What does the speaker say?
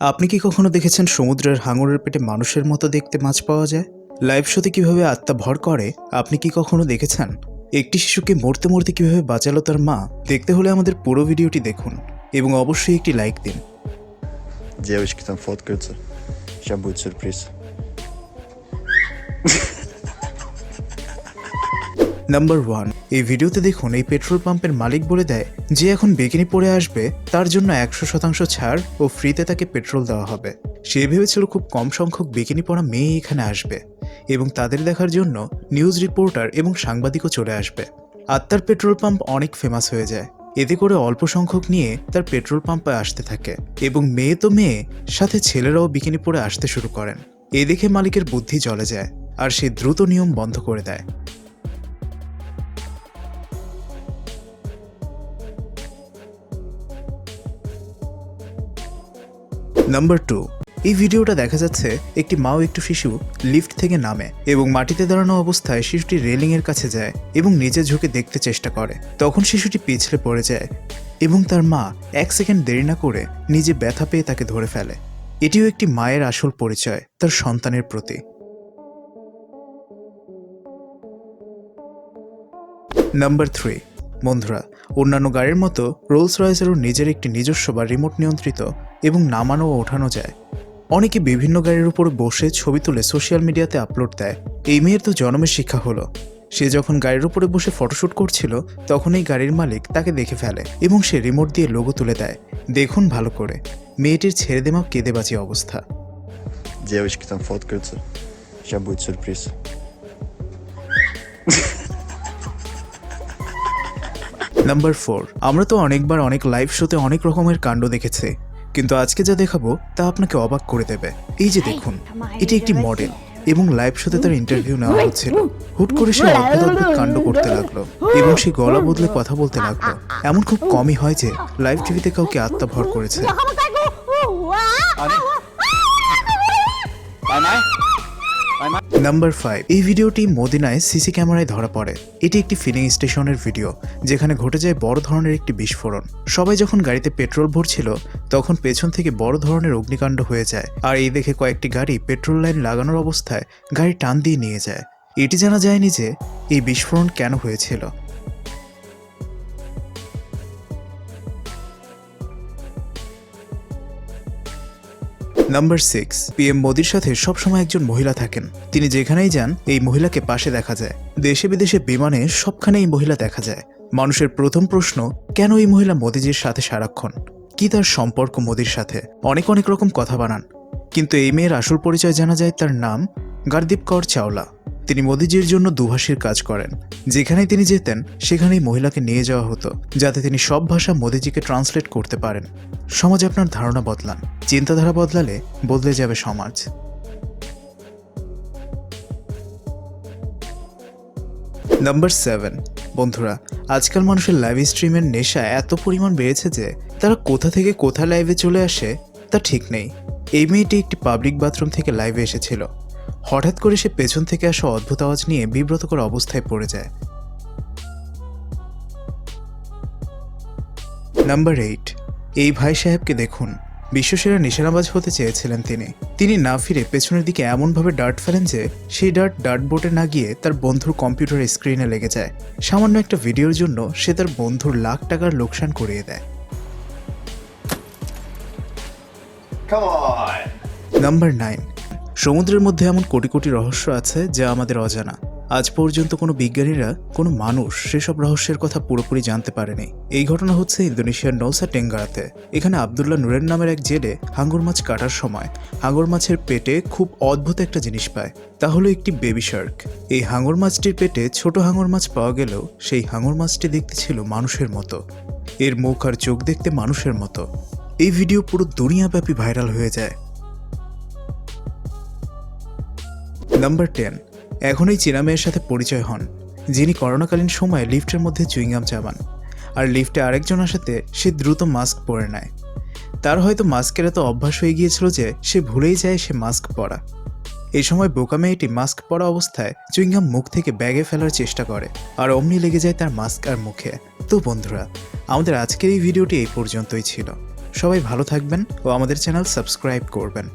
আপনি কি কখনো দেখেছেন সমুদ্রের হাঙরের পেটে মানুষের মতো দেখতে মাছ পাওয়া যায় লাইভ শোতে কিভাবে আত্মা ভর করে আপনি কি কখনো দেখেছেন একটি শিশুকে মরতে মরতে কিভাবে বাঁচালো তার মা দেখতে হলে আমাদের পুরো ভিডিওটি দেখুন এবং অবশ্যই একটি লাইক দিন Девочки там фоткаются. Сейчас будет сюрприз. নাম্বার ওয়ান এই ভিডিওতে দেখুন এই পেট্রোল পাম্পের মালিক বলে দেয়, যে এখন বেকিনি পরে আসবে, তার জন্য একশো শতাংশ ছাড় ও ফ্রিতে তাকে পেট্রোল দেওয়া হবে। সে ভেবেছিল খুব কম সংখ্যক বেকিনি পরা মেয়ে এখানে আসবে এবং তাদের দেখার জন্য নিউজ রিপোর্টার এবং সাংবাদিকও চলে আসবে। আত্মার পেট্রোল পাম্প অনেক ফেমাস হয়ে যায়। এতে করে অল্প সংখ্যক নিয়ে তার পেট্রোল পাম্পে আসতে থাকে এবং মেয়ে তো মেয়ে, সাথে ছেলেরাও বিকিনি পরে আসতে শুরু করেন। এ দেখে মালিকের বুদ্ধি জ্বলে যায় আর সে দ্রুত নিয়ম বন্ধ করে দেয়। নাম্বার টু এই ভিডিওটা দেখা যাচ্ছে একটি মা ও একটি শিশু লিফট থেকে নামে এবং মাটিতে দাঁড়ানো অবস্থায় শিশুটি রেলিং এর কাছে যায় এবং নিচে ঝুঁকে দেখতে চেষ্টা করে। তখন শিশুটি পিছলে পড়ে যায় এবং তার মা এক সেকেন্ড দেরি না করে নিজে ব্যথা পেয়ে তাকে ধরে ফেলে। এটিও একটি মায়ের আসল পরিচয়, তার সন্তানের প্রতি। নাম্বার থ্রি বন্ধুরা, অন্যান্য গাড়ির মতো রোলস রয়েসেরও নিজের একটি নিজস্ব বা রিমোট নিয়ন্ত্রিত এবং নামানো ও ওঠানো যায় অনেকে বিভিন্ন গাড়ির উপর বসে ছবি তুলে সোশ্যাল মিডিয়াতে আপলোড দেয় এই মেয়ের তো জন্মের শিক্ষা হলো সে যখন গাড়ির উপরে বসে ফটোশ্যুট করছিল তখন এই গাড়ির মালিক তাকে দেখে ফেলে এবং সে রিমোট দিয়ে লোগো তুলে দেয় দেখুন ভালো করে মেয়েটির ছেড়ে দেমা কেঁদে বাঁচি অবস্থা Девочки там фоткаются. Сейчас будет сюрприз. নাম্বার ফোর আমরা তো অনেকবার অনেক লাইভ শোতে অনেক রকমের কাণ্ড দেখেছি কিন্তু আজকে যা দেখাবো তা আপনাকে অবাক করে দেবে। এই যে দেখুন এটি একটি মডেল এবং লাইভ শোতে তার ইন্টারভিউ নেওয়া হচ্ছিল। হুট করে সে অদ্ভুত অদ্ভুত কাণ্ড করতে লাগল এবং সে গলা বদলে কথা বলতে লাগল। এমন খুব কমই হয় যে লাইভ টিভিতে কাউকে আত্মভর করেছে। নাম্বার ফাইভ এই ভিডিওটি মদিনায় সিসি ক্যামেরায় ধরা পড়ে। এটি একটি ফিলিং স্টেশনের ভিডিও যেখানে ঘটে যায় বড় ধরনের একটি বিস্ফোরণ। সবাই যখন গাড়িতে পেট্রোল ভরছিল, তখন পেছন থেকে বড় ধরনের অগ্নিকাণ্ড হয়ে যায়। আর এই দেখে কয়েকটি গাড়ি পেট্রোল লাইন লাগানোর অবস্থায় গাড়ি টান দিয়ে নিয়ে যায়। এটি জানা যায়নি যে এই বিস্ফোরণ কেন হয়েছিল। নাম্বার সিক্স পিএম মোদির সাথে সবসময় একজন মহিলা থাকেন। তিনি যেখানেই যান, এই মহিলাকে পাশে দেখা যায়। দেশে বিদেশে বিমানে সবখানে এই মহিলা দেখা যায়। মানুষের প্রথম প্রশ্ন, কেন এই মহিলা মোদীজির সাথে সারাক্ষণ? কি তার সম্পর্ক মোদীর সাথে? অনেক অনেক রকম কথা বানান। কিন্তু এই মেয়ের আসল পরিচয় জানা যায় তার নাম গার্দীপ কর চাওলা। তিনি মোদিজির জন্য দুভাষীর কাজ করেন। যেখানেই তিনি যেতেন, সেখানেই মহিলাকে নিয়ে যাওয়া হতো, যাতে তিনি সব ভাষা মোদিজিকে ট্রান্সলেট করতে পারেন। সমাজ আপনার ধারণা বদলান, চিন্তাধারা বদলালে বদলে যাবে সমাজ। নাম্বার সেভেন বন্ধুরা, আজকাল মানুষের লাইভ স্ট্রিমের নেশা এত পরিমাণ বেড়েছে যে, তারা কোথা থেকে কোথা লাইভে চলে আসে তা ঠিক নেই। এই মেয়েটি একটি পাবলিক বাথরুম থেকে লাইভে এসেছিল। হঠাৎ করে সে পেছন থেকে আসা অদ্ভুত আওয়াজ নিয়ে বিব্রতকর অবস্থায় পড়ে যায়। নাম্বার এইট এই ভাই সাহেবকে দেখুন। বিশ্বসেরা নিশানাবাজ হতে চেয়েছিলেন তিনি। তিনি না ফিরে পেছনের দিকে এমনভাবে ডার্ট ফেলেন যে সেই ডার্ট ডার্ট বোর্ডে না গিয়ে তার বন্ধুর কম্পিউটারের স্ক্রিনে লেগে যায়। সামান্য একটা ভিডিওর জন্য সে তার বন্ধুর লাখ টাকার লোকসান করিয়ে দেয়। নাম্বার নাইন সমুদ্রের মধ্যে এমন কোটি কোটি রহস্য আছে যা আমাদের অজানা। আজ পর্যন্ত কোনো বিজ্ঞানীরা, কোনো মানুষ সেসব রহস্যের কথা পুরোপুরি জানতে পারেনি। এই ঘটনা হচ্ছে ইন্দোনেশিয়ার নৌসা টেঙ্গারাতে। এখানে আবদুল্লাহ নুরের নামের এক জেলে হাঙ্গর মাছ কাটার সময় হাঙ্গর মাছের পেটে খুব অদ্ভুত একটা জিনিস পায়। তা হলো একটি বেবি শার্ক। এই হাঙ্গর মাছটির পেটে ছোট হাঙ্গর মাছ পাওয়া গেলেও সেই হাঙ্গর মাছটি দেখতে ছিল মানুষের মতো। এর মুখ আর চোখ দেখতে মানুষের মতো। এই ভিডিও পুরো দুনিয়াব্যাপী ভাইরাল হয়ে যায়। নাম্বার টেন এখন এই চীনা মেয়ের সাথে পরিচয় হন, যিনি করোনাকালীন সময়ে লিফটের মধ্যে চুইংগাম চাবান। আর লিফটে আরেকজনের সাথে সে দ্রুত মাস্ক পরে নেয়। তার হয়তো মাস্কের এত অভ্যাস হয়ে গিয়েছিল যে সে ভুলেই যায় সে মাস্ক পরা। এই সময় বোকা মেয়েটি মাস্ক পরা অবস্থায় চুইংগাম মুখ থেকে ব্যাগে ফেলার চেষ্টা করে, আর অমনি লেগে যায় তার মাস্ক আর মুখে। তো বন্ধুরা, আমাদের আজকের এই ভিডিওটি এই পর্যন্তই ছিল। সবাই ভালো থাকবেন ও আমাদের চ্যানেল সাবস্ক্রাইব করবেন।